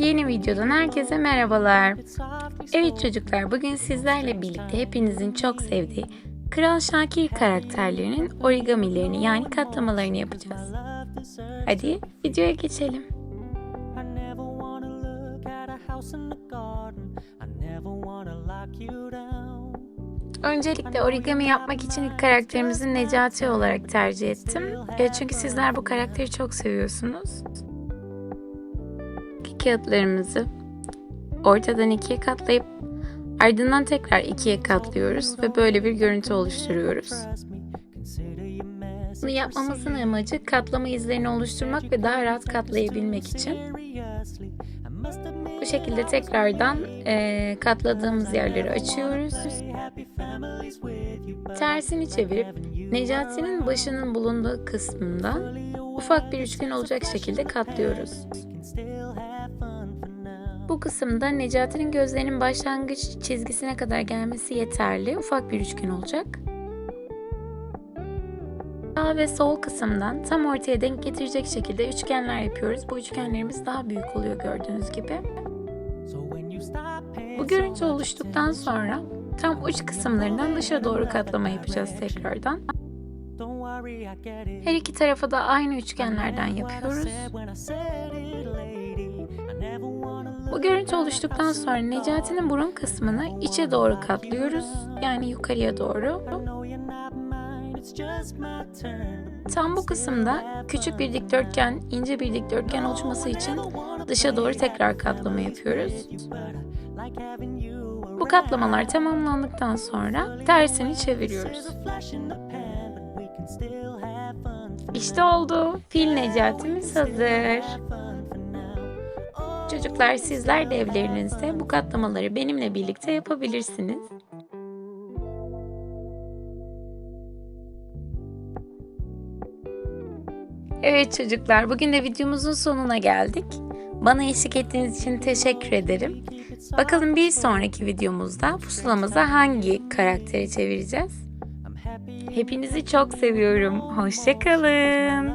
Yeni videodan herkese merhabalar. Evet çocuklar bugün sizlerle birlikte hepinizin çok sevdiği Kral Şakir karakterlerinin origamilerini yani katlamalarını yapacağız. Hadi videoya geçelim. Öncelikle origami yapmak için ilk karakterimizi Necati olarak tercih ettim. E, çünkü sizler bu karakteri çok seviyorsunuz. Kağıtlarımızı ortadan ikiye katlayıp ardından tekrar ikiye katlıyoruz ve böyle bir görüntü oluşturuyoruz. Bunu yapmamızın amacı katlama izlerini oluşturmak ve daha rahat katlayabilmek için. Bu şekilde tekrardan e, katladığımız yerleri açıyoruz. Tersini çevirip Necati'nin başının bulunduğu kısmından ufak bir üçgen olacak şekilde katlıyoruz. Bu kısımda Necati'nin gözlerinin başlangıç çizgisine kadar gelmesi yeterli. Ufak bir üçgen olacak. Sağ ve sol kısımdan tam ortaya denk getirecek şekilde üçgenler yapıyoruz. Bu üçgenlerimiz daha büyük oluyor gördüğünüz gibi. Bu görüntü oluştuktan sonra tam uç kısımlarından dışa doğru katlama yapacağız tekrardan. Her iki tarafa da aynı üçgenlerden yapıyoruz. Bu görüntü oluştuktan sonra Necati'nin burun kısmını içe doğru katlıyoruz. Yani yukarıya doğru. Tam bu kısımda küçük bir dikdörtgen, ince bir dikdörtgen oluşması için dışa doğru tekrar katlama yapıyoruz. Bu katlamalar tamamlandıktan sonra tersini çeviriyoruz. İşte oldu. Fil Necati'miz hazır. Çocuklar sizler de evlerinizde bu katlamaları benimle birlikte yapabilirsiniz. Evet çocuklar bugün de videomuzun sonuna geldik. Bana eşlik ettiğiniz için teşekkür ederim. Bakalım bir sonraki videomuzda pusulamıza hangi karakteri çevireceğiz? Hepinizi çok seviyorum. Hoşçakalın.